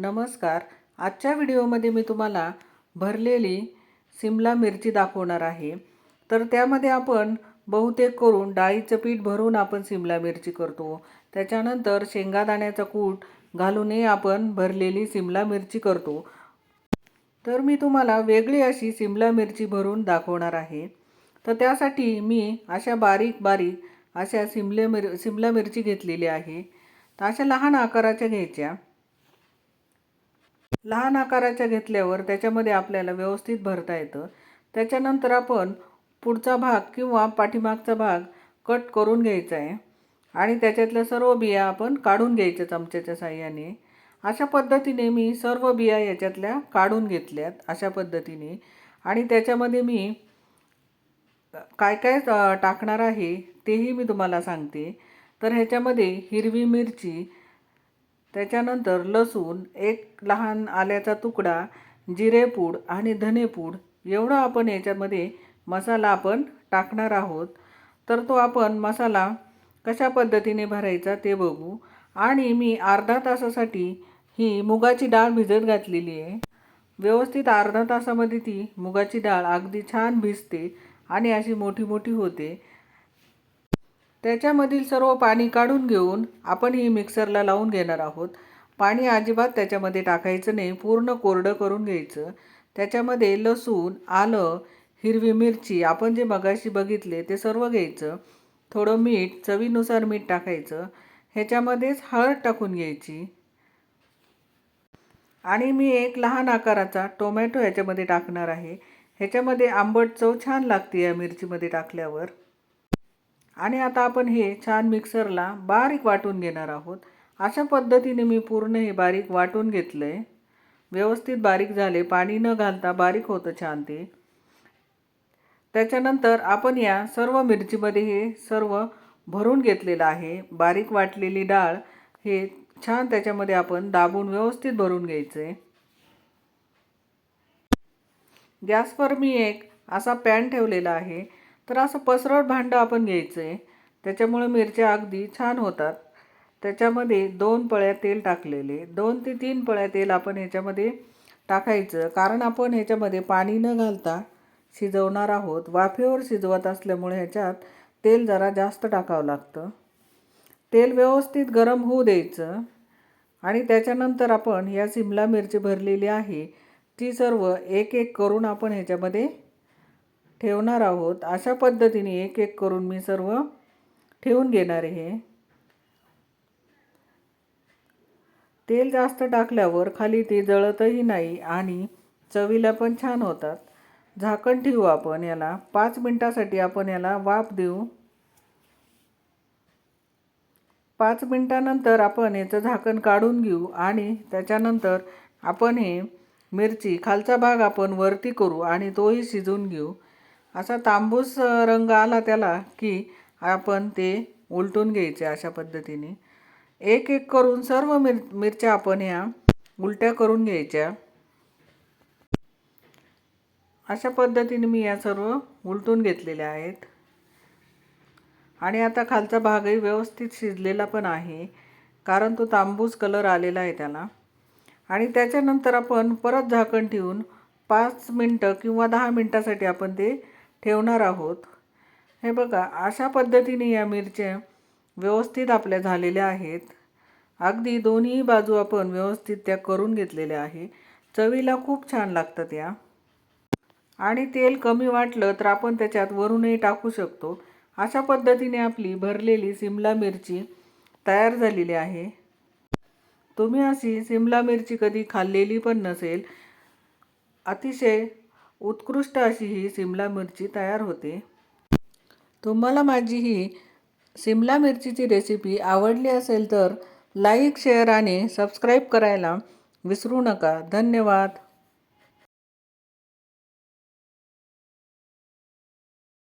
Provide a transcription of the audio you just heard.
नमस्कार. आजच्या व्हिडिओमध्ये मी तुम्हाला भरलेली सिमला मिरची दाखवणार आहे. तर त्यामध्ये आपण बहुतेक करून डाळीचं पीठ भरून आपण सिमला मिरची करतो. त्याच्यानंतर शेंगादाण्याचा कूट घालूनही आपण भरलेली सिमला मिरची करतो. तर मी तुम्हाला वेगळी अशी सिमला मिरची भरून दाखवणार आहे. तर त्यासाठी मी अशा बारीक बारीक अशा सिमले मिर सिमला मिरची घेतलेली आहे. तर अशा लहान आकाराच्या घ्यायच्या. लहान आकाराच्या घेतल्यावर त्याच्यामध्ये आपल्याला व्यवस्थित भरता येतं. त्याच्यानंतर आपण पुढचा भाग किंवा पाठीमागचा भाग कट करून घ्यायचा आहे. आणि त्याच्यातल्या सर्व बिया आपण काढून घ्यायच्या चमच्याच्या साह्याने. अशा पद्धतीने मी सर्व बिया याच्यातल्या काढून घेतल्यात अशा पद्धतीने. आणि त्याच्यामध्ये मी काय काय टाकणार आहे तेही मी तुम्हाला सांगते. तर ह्याच्यामध्ये हिरवी मिरची त्याच्यानंतर लसूण एक लहान आल्याचा तुकडा जिरेपूड आणि धनेपूड एवढं आपण याच्यामध्ये मसाला आपण टाकणार आहोत. तर तो आपण मसाला कशा पद्धतीने भरायचा ते बघू. आणि मी अर्धा तासासाठी ही मुगाची डाळ भिजत घातलेली आहे. व्यवस्थित अर्धा तासामध्ये ती मुगाची डाळ अगदी छान भिजते आणि अशी मोठी मोठी होते. त्याच्यामधील सर्व पाणी काढून घेऊन आपण ही मिक्सरला लावून घेणार आहोत. पाणी अजिबात त्याच्यामध्ये टाकायचं नाही. पूर्ण कोरडं करून घ्यायचं. त्याच्यामध्ये लसूण आलं हिरवी मिरची आपण जे मगाशी बघितले ते सर्व घ्यायचं. थोडं मीठ चवीनुसार मीठ टाकायचं. ह्याच्यामध्येच हळद टाकून घ्यायची. आणि मी एक लहान आकाराचा टोमॅटो ह्याच्यामध्ये टाकणार आहे. ह्याच्यामध्ये आंबट चव छान लागते या मिरचीमध्ये टाकल्यावर. आणि आता आपण हे छान मिक्सरला बारीक वाटून घेणार आहोत. अशा पद्धतीने मी पूर्ण हे बारीक वाटून घेतलं आहे व्यवस्थित बारीक झाले. पाणी न घालता बारीक होतं छान ते. त्याच्यानंतर आपण या सर्व मिरचीमध्ये हे सर्व भरून घेतलेलं आहे. बारीक वाटलेली डाळ हे छान त्याच्यामध्ये आपण दाबून व्यवस्थित भरून घ्यायचं आहे गॅसवर मी एक असा पॅन ठेवलेला आहे. तर असं पसरट भांडं आपण घ्यायचं. आहे त्याच्यामुळे मिरच्या अगदी छान होतात. त्याच्यामध्ये दोन पळ्या तेल टाकलेले. दोन ते तीन पळ्या तेल आपण ह्याच्यामध्ये टाकायचं. कारण आपण ह्याच्यामध्ये पाणी न घालता शिजवणार आहोत. वाफेवर शिजवत असल्यामुळे ह्याच्यात तेल जरा जास्त टाकावं लागतं. तेल व्यवस्थित गरम होऊ द्यायचं. आणि त्याच्यानंतर आपण या सिमला मिरची भरलेली आहे. ती सर्व एक एक करून आपण ह्याच्यामध्ये ठेवणार आहोत. अशा पद्धतीने एक एक करून मी सर्व ठेवून घेणार आहे. तेल जास्त टाकल्यावर खाली ते जळतही नाही आणि चवीला पण छान होतात. झाकण ठेवू आपण याला. पाच मिनटासाठी आपण याला वाफ देऊ. पाच मिनटानंतर आपण याचं झाकण काढून घेऊ आणि त्याच्यानंतर आपण हे मिरची खालचा भाग आपण वरती करू आणि तोही शिजवून घेऊ. असा तांबूस रंग आला त्याला की आपण ते उलटून घ्यायचे अशा पद्धतीने. एक एक करून सर्व मिर मिरच्या आपण ह्या उलट्या करून घ्यायच्या. अशा पद्धतीने मी या सर्व उलटून घेतलेल्या आहेत. आणि आता खालचा भागही व्यवस्थित शिजलेला पण आहे कारण तो तांबूस कलर आलेला आहे त्याला. आणि त्याच्यानंतर आपण परत झाकण ठेवून पाच मिनटं किंवा दहा मिनटासाठी आपण ते ठेवणार आहोत. हे बघा अशा पद्धतीने या मिरच्या व्यवस्थित आपल्या झालेल्या आहेत. अगदी दोन्ही बाजू आपण व्यवस्थित त्या करून घेतलेल्या आहे. चवीला खूप छान लागतात या. आणि तेल कमी वाटलं तर आपण त्याच्यात वरूनही टाकू शकतो. अशा पद्धतीने आपली भरलेली सिमला मिरची तयार झालेली आहे. तुम्ही अशी सिमला मिरची कधी खाल्लेली पण नसेल. अतिशय उत्कृष्ट अशी ही सिमला मिरची तयार होते. तुम्हाला माझी ही सिमला मिरचीची रेसिपी आवडली असेल तर लाईक शेअर आणि सबस्क्राईब करायला विसरू नका. धन्यवाद.